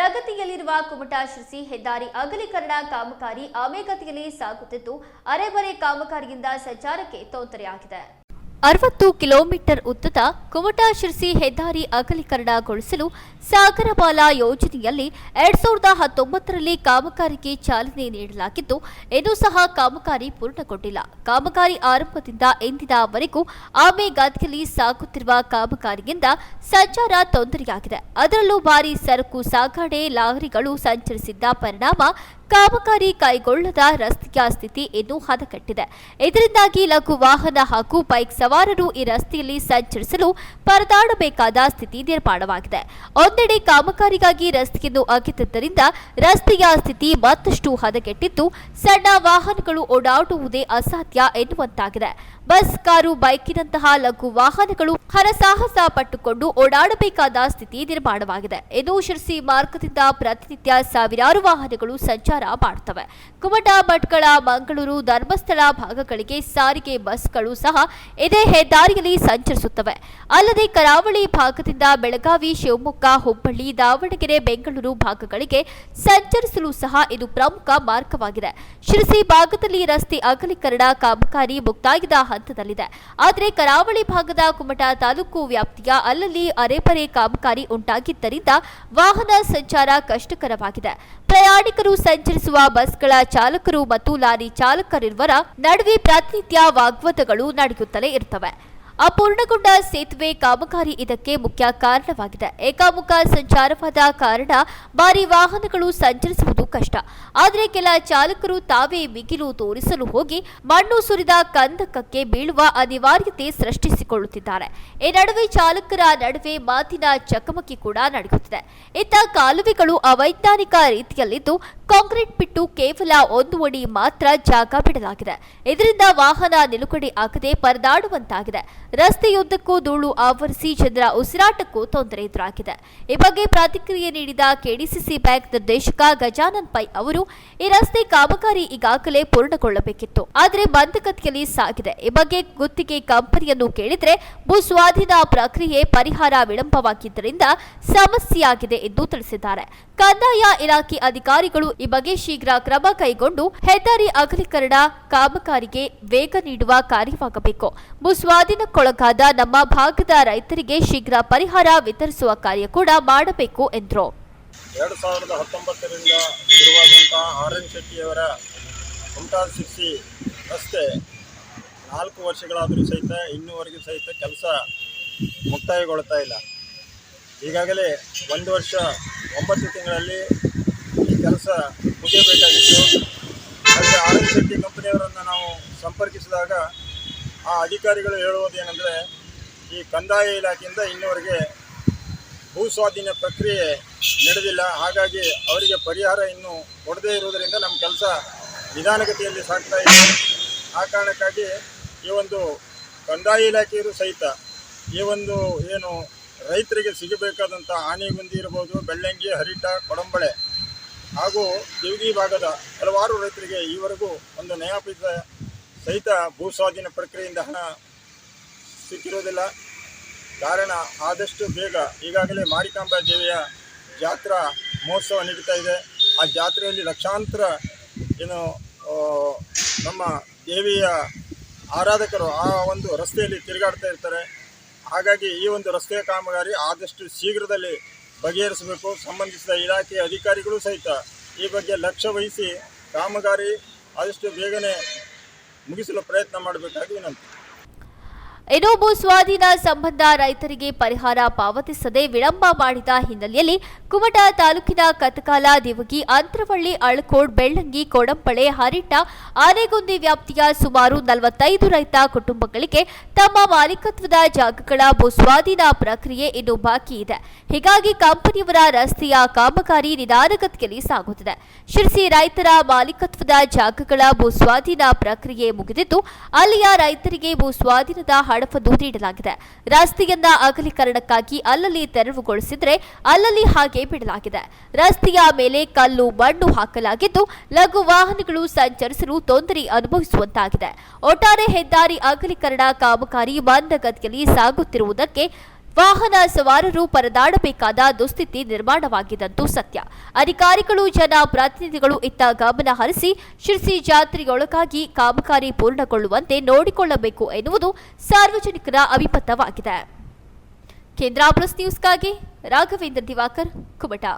ಪ್ರಗತಿಯಲ್ಲಿರುವ ಕುಮಟಾ ಶಿರಸಿ ಹೆದ್ದಾರಿ ಅಗಲೀಕರಣ ಕಾಮಗಾರಿ ಆಮೆಗತಿಯಲ್ಲಿ ಸಾಗುತ್ತಿದ್ದು ಅರೆಬರೆ ಕಾಮಗಾರಿಯಿಂದ ಸಂಚಾರಕ್ಕೆ ತೊಂದರೆಯಾಗಿದೆ. ಅರವತ್ತು ಕಿಲೋಮೀಟರ್ ಉದ್ದದ ಕುಮಟಾ ಶಿರಸಿ ಹೆದ್ದಾರಿ ಅಗಲೀಕರಣಗೊಳಿಸಲು ಸಾಗರಬಾಲಾ ಯೋಜನೆಯಲ್ಲಿ ಎರಡ್ ಸಾವಿರದ ಹತ್ತೊಂಬತ್ತರಲ್ಲಿ ಕಾಮಗಾರಿಗೆ ಚಾಲನೆ ನೀಡಲಾಗಿದ್ದು, ಇನ್ನೂ ಸಹ ಕಾಮಗಾರಿ ಪೂರ್ಣಗೊಂಡಿಲ್ಲ. ಕಾಮಗಾರಿ ಆರಂಭದಿಂದ ಇಂದಿನವರೆಗೂ ಆಮೆಗತಿಯಲ್ಲಿ ಸಾಗುತ್ತಿರುವ ಕಾಮಗಾರಿಯಿಂದ ಸಂಚಾರ ತೊಂದರೆಯಾಗಿದೆ. ಅದರಲ್ಲೂ ಭಾರಿ ಸರಕು, ಸಾಗಣೆ, ಲಾರಿಗಳು ಸಂಚರಿಸಿದ್ದ ಪರಿಣಾಮ ಕಾಮಗಾರಿ ಕೈಗೊಳ್ಳದ ರಸ್ತೆಯ ಸ್ಥಿತಿ ಇನ್ನೂ ಹದಗೆಟ್ಟಿದೆ. ಇದರಿಂದಾಗಿ ಲಘು ವಾಹನ ಹಾಗೂ ಬೈಕ್ ಸವಾರರು ಈ ರಸ್ತೆಯಲ್ಲಿ ಸಂಚರಿಸಲು ಪರದಾಡಬೇಕಾದ ಸ್ಥಿತಿ ನಿರ್ಮಾಣವಾಗಿದೆ. ಒಂದೆಡೆ ಕಾಮಗಾರಿಗಾಗಿ ರಸ್ತೆಯನ್ನು ಅಗೆದಿದ್ದರಿಂದ ರಸ್ತೆಯ ಸ್ಥಿತಿ ಮತ್ತಷ್ಟು ಹದಗೆಟ್ಟಿದ್ದು, ಸಣ್ಣ ವಾಹನಗಳು ಓಡಾಡುವುದೇ ಅಸಾಧ್ಯ ಎನ್ನುವಂತಾಗಿದೆ. ಬಸ್, ಕಾರು, ಬೈಕಿನಂತಹ ಲಘು ವಾಹನಗಳು ಹರಸಾಹಸ ಪಟ್ಟುಕೊಂಡು ಓಡಾಡಬೇಕಾದ ಸ್ಥಿತಿ ನಿರ್ಮಾಣವಾಗಿದೆ. ಇನ್ನು ಶಿರ್ಸಿ ಮಾರ್ಗದಿಂದ ಪ್ರತಿನಿತ್ಯ ಸಾವಿರಾರು ವಾಹನಗಳು ಸಂಚಾರ ಮಾಡುತ್ತವೆ ಕುಮಟಾ ಭಟ್ಕಳ ಮಂಗಳೂರು ಧರ್ಮಸ್ಥಳ ಭಾಗಗಳಿಗೆ ಸಾರಿಗೆ ಬಸ್ಗಳು ಸಹ ಇದೇ ಹೆದ್ದಾರಿಯಲ್ಲಿ ಸಂಚರಿಸುತ್ತವೆ. ಅಲ್ಲದೆ ಕರಾವಳಿ ಭಾಗದಿಂದ ಬೆಳಗಾವಿ, ಶಿವಮೊಗ್ಗ, ಹುಬ್ಬಳ್ಳಿ, ದಾವಣಗೆರೆ, ಬೆಂಗಳೂರು ಭಾಗಗಳಿಗೆ ಸಂಚರಿಸಲು ಸಹ ಇದು ಪ್ರಮುಖ ಮಾರ್ಗವಾಗಿದೆ. ಶಿರಸಿ ಭಾಗದಲ್ಲಿ ರಸ್ತೆ ಅಗಲೀಕರಣ ಕಾಮಗಾರಿ ಮುಕ್ತಾಯದ ಹಂತದಲ್ಲಿದೆ. ಆದರೆ ಕರಾವಳಿ ಭಾಗದ ಕುಮಟಾ ತಾಲೂಕು ವ್ಯಾಪ್ತಿಯ ಅಲ್ಲಲ್ಲಿ ಅರೆಪರೆ ಕಾಮಗಾರಿ ಉಂಟಾಗಿದ್ದರಿಂದ ವಾಹನ ಸಂಚಾರ ಕಷ್ಟಕರವಾಗಿದೆ. ಪ್ರಯಾಣಿಕರು ಸಂಚರಿಸುವ ಬಸ್ಗಳ ಚಾಲಕರು ಮತ್ತು ಲಾರಿ ಚಾಲಕರಿರುವರ ನಡುವೆ ಪ್ರಾತಿನಿಧ್ಯ ವಾಗ್ವಾದಗಳು ನಡೆಯುತ್ತಲೇ ಇರುತ್ತವೆ. ಅಪೂರ್ಣಗೊಂಡ ಸೇತುವೆ ಕಾಮಗಾರಿ ಇದಕ್ಕೆ ಮುಖ್ಯ ಕಾರಣವಾಗಿದೆ. ಏಕಾಮುಖ ಸಂಚಾರವಾದ ಕಾರಣ ಭಾರಿ ವಾಹನಗಳು ಸಂಚರಿಸುವುದು ಕಷ್ಟ. ಆದರೆ ಕೆಲ ಚಾಲಕರು ತಾವೇ ಮಿಗಿಲು ತೋರಿಸಲು ಹೋಗಿ ಮಣ್ಣು ಸುರಿದ ಕಂದಕಕ್ಕೆ ಬೀಳುವ ಅನಿವಾರ್ಯತೆ ಸೃಷ್ಟಿಸಿಕೊಳ್ಳುತ್ತಿದ್ದಾರೆ. ಈ ನಡುವೆ ಚಾಲಕರ ನಡುವೆ ಮಾತಿನ ಚಕಮಕಿ ಕೂಡ ನಡೆಯುತ್ತಿದೆ. ಇತ್ತ ಕಾಲುವೆಗಳು ಅವೈಜ್ಞಾನಿಕ ರೀತಿಯಲ್ಲಿದ್ದು ಕಾಂಕ್ರೀಟ್ ಬಿಟ್ಟು ಕೇವಲ ಒಂದು ಅಡಿ ಮಾತ್ರ ಜಾಗ ಬಿಡಲಾಗಿದೆ. ಇದರಿಂದ ವಾಹನ ನಿಲುಗಡೆ ಆಗದೆ ಪರದಾಡುವಂತಾಗಿದೆ. ರಸ್ತೆಯುದ್ದಕ್ಕೂ ಧೂಳು ಆವರಿಸಿ ಜನರ ಉಸಿರಾಟಕ್ಕೂ ತೊಂದರೆ ಎದುರಾಗಿದೆ. ಈ ಬಗ್ಗೆ ಪ್ರತಿಕ್ರಿಯೆ ನೀಡಿದ ಕೆಡಿಸಿಸಿ ಬ್ಯಾಂಕ್ ನಿರ್ದೇಶಕ ಗಜಾನನ್ ಪೈ ಅವರು, ಈ ರಸ್ತೆ ಕಾಮಗಾರಿ ಈಗಾಗಲೇ ಪೂರ್ಣಗೊಳ್ಳಬೇಕಿತ್ತು. ಆದರೆ ಮಂದಗತಿಯಲ್ಲಿ ಸಾಗಿದೆ. ಈ ಬಗ್ಗೆ ಗುತ್ತಿಗೆ ಕಂಪನಿಯನ್ನು ಕೇಳಿದರೆ ಭೂ ಸ್ವಾಧೀನ ಪ್ರಕ್ರಿಯೆ ಪರಿಹಾರ ವಿಳಂಬವಾಗಿದ್ದರಿಂದ ಸಮಸ್ಯೆಯಾಗಿದೆ ಎಂದು ತಿಳಿಸಿದ್ದಾರೆ. ಕಂದಾಯ ಇಲಾಖೆ ಅಧಿಕಾರಿಗಳು ಈ ಬಗ್ಗೆ ಶೀಘ್ರ ಕ್ರಮ ಕೈಗೊಂಡು ಹೆದ್ದಾರಿ ಅಗಲೀಕರಣ ಕಾಮಗಾರಿಗೆ ವೇಗ ನೀಡುವ ಕಾರ್ಯವಾಗಬೇಕು. ಭೂ ಸ್ವಾಧೀನಕ್ಕೊಳಗಾದ ನಮ್ಮ ಭಾಗದ ರೈತರಿಗೆ ಶೀಘ್ರ ಪರಿಹಾರ ವಿತರಿಸುವ ಕಾರ್ಯ ಕೂಡ ಮಾಡಬೇಕು ಎಂದರು. ಎರಡು ಸಾವಿರದ ಹತ್ತೊಂಬತ್ತರಿಂದ ಶುರುವಾದಂತಹ ಆರ್ ಎನ್ ಶೆಟ್ಟಿಯವರ ಕುಮಟಾ ಸಿಕ್ಸಿ ರಸ್ತೆ ನಾಲ್ಕು ವರ್ಷಗಳಾದರೂ ಸಹಿತ ಇನ್ನೂವರೆಗೂ ಸಹಿತ ಕೆಲಸ ಮುಕ್ತಾಯಗೊಳ್ತಾ ಇಲ್ಲ. ಈಗಾಗಲೇ ಒಂದು ವರ್ಷ, ಒಂಬತ್ತು ತಿಂಗಳಲ್ಲಿ ಕೆಲಸ ಮುಗಿಯಬೇಕಾಗಿತ್ತು. ಆದರೆ ಆರ್ ಎನ್ ಶೆಟ್ಟಿ ಕಂಪನಿಯವರನ್ನು ನಾವು ಸಂಪರ್ಕಿಸಿದಾಗ ಆ ಅಧಿಕಾರಿಗಳು ಹೇಳುವುದೇನೆಂದರೆ, ಈ ಕಂದಾಯ ಇಲಾಖೆಯಿಂದ ಇನ್ನುವರೆಗೆ ಭೂ ಸ್ವಾಧೀನ ಪ್ರಕ್ರಿಯೆ ನಡೆದಿಲ್ಲ. ಹಾಗಾಗಿ ಅವರಿಗೆ ಪರಿಹಾರ ಇನ್ನೂ ಕೊಡದೇ ಇರುವುದರಿಂದ ನಮ್ಮ ಕೆಲಸ ನಿಧಾನಗತಿಯಲ್ಲಿ ಸಾಗ್ತಾ ಇದೆ. ಆ ಕಾರಣಕ್ಕಾಗಿ ಈ ಒಂದು ಕಂದಾಯ ಇಲಾಖೆಯರು ಸಹಿತ ಈ ಒಂದು ಏನು ರೈತರಿಗೆ ಸಿಗಬೇಕಾದಂಥ ಆನೆಗುಂದಿ ಇರ್ಬೋದು, ಬೆಳ್ಳಂಗಿ, ಹರಿಟ, ಕೊಡಂಬಳೆ ಹಾಗೂ ದೇವಗಿ ಭಾಗದ ಹಲವಾರು ರೈತರಿಗೆ ಈವರೆಗೂ ಒಂದು ನ್ಯಾಯಪೀಠ ಸಹಿತ ಭೂ ಸ್ವಾಧೀನ ಪ್ರಕ್ರಿಯೆಯಿಂದ ಹಣ ಸಿಕ್ಕಿರೋದಿಲ್ಲ ಕಾರಣ ಆದಷ್ಟು ಬೇಗ ಈಗಾಗಲೇ ಮಾರಿಕಾಂಬಾ ದೇವಿಯ ಜಾತ್ರಾ ಮಹೋತ್ಸವ ನಡೀತಾ ಇದೆ. ಆ ಜಾತ್ರೆಯಲ್ಲಿ ಲಕ್ಷಾಂತರ ಏನು ನಮ್ಮ ದೇವಿಯ ಆರಾಧಕರು ಆ ಒಂದು ರಸ್ತೆಯಲ್ಲಿ ತಿರುಗಾಡ್ತಾ ಇರ್ತಾರೆ. ಹಾಗಾಗಿ ಈ ಒಂದು ರಸ್ತೆಯ ಕಾಮಗಾರಿ ಆದಷ್ಟು ಶೀಘ್ರದಲ್ಲಿ ಬಗೆಹರಿಸಬೇಕು. ಸಂಬಂಧಿಸಿದ ಇಲಾಖೆಯ ಅಧಿಕಾರಿಗಳು ಸಹಿತ ಈ ಬಗ್ಗೆ ಲಕ್ಷ್ಯ ವಹಿಸಿ ಕಾಮಗಾರಿ ಆದಷ್ಟು ಬೇಗನೆ ಮುಗಿಸಲು ಪ್ರಯತ್ನ ಮಾಡಬೇಕಾಗಿ ವಿನಂತಿ. ಇನ್ನು ಭೂ ಸ್ವಾಧೀನ ಸಂಬಂಧ ರೈತರಿಗೆ ಪರಿಹಾರ ಪಾವತಿಸದೆ ವಿಳಂಬ ಮಾಡಿದ ಹಿನ್ನೆಲೆಯಲ್ಲಿ ಕುಮಟಾ ತಾಲೂಕಿನ ಕತಕಾಲ, ದಿವಗಿ ಅಂತ್ರವಳ್ಳಿ ಅಳ್ಕೋಡ್, ಬೆಳ್ಳಂಗಿ, ಕೊಡಂಬಳೆ ಹರಿಟ್ಟ ಆನೆಗುಂದಿ ವ್ಯಾಪ್ತಿಯ ಸುಮಾರು ನಲವತ್ತೈದು ರೈತ ಕುಟುಂಬಗಳಿಗೆ ತಮ್ಮ ಮಾಲೀಕತ್ವದ ಜಾಗಗಳ ಭೂ ಸ್ವಾಧೀನ ಪ್ರಕ್ರಿಯೆ ಇನ್ನು ಬಾಕಿ ಇದೆ. ಹೀಗಾಗಿ ಕಂಪನಿಯವರ ರಸ್ತೆಯ ಕಾಮಗಾರಿ ನಿಧಾನಗತಿಯಲ್ಲಿ ಸಾಗುತ್ತಿದೆ. ಶಿರಸಿ ರೈತರ ಮಾಲೀಕತ್ವದ ಜಾಗಗಳ ಭೂ ಸ್ವಾಧೀನ ಪ್ರಕ್ರಿಯೆ ಮುಗಿದಿದ್ದು, ಅಲ್ಲಿಯ ರೈತರಿಗೆ ಭೂ ಸ್ವಾಧೀನದ ಹಣವನ್ನು ನೀಡಲಾಗಿದೆ ರಸ್ತೆಯನ್ನ ಅಗಲೀಕರಣಕ್ಕಾಗಿ ಅಲ್ಲಲ್ಲಿ ತೆರವುಗೊಳಿಸಿದ್ರೆ ಅಲ್ಲಲ್ಲಿ ಹಾಗೆ ಬಿಡಲಾಗಿದೆ. ರಸ್ತೆಯ ಮೇಲೆ ಕಲ್ಲು ಮಣ್ಣು ಹಾಕಲಾಗಿದ್ದು, ಲಘು ವಾಹನಗಳು ಸಂಚರಿಸಲು ತೊಂದರೆ ಅನುಭವಿಸುವಂತಾಗಿದೆ. ಒಟ್ಟಾರೆ ಹೆದ್ದಾರಿ ಅಗಲೀಕರಣ ಕಾಮಗಾರಿ ಮಂದಗತಿಯಲ್ಲಿ ಸಾಗುತ್ತಿರುವುದಕ್ಕೆ ವಾಹನ ಸವಾರರು ಪರದಾಡಬೇಕಾದ ದುಸ್ಥಿತಿ ನಿರ್ಮಾಣವಾಗಿದ್ದಂತೂ ಸತ್ಯ. ಅಧಿಕಾರಿಗಳು, ಜನ, ಪ್ರತಿನಿಧಿಗಳು ಇತ್ತ ಗಮನ ಹರಿಸಿ ಶಿರ್ಸಿ ಜಾತ್ರೆಯೊಳಗಾಗಿ ಕಾಮಗಾರಿ ಪೂರ್ಣಗೊಳ್ಳುವಂತೆ ನೋಡಿಕೊಳ್ಳಬೇಕು ಎನ್ನುವುದು ಸಾರ್ವಜನಿಕರ ಅಭಿಮತವಾಗಿದೆ ಕೇಂದ್ರ ಪ್ಲಸ್ ನ್ಯೂಸ್ಗಾಗಿ ರಾಘವೇಂದ್ರ ದಿವಾಕರ್, ಕುಮಟಾ.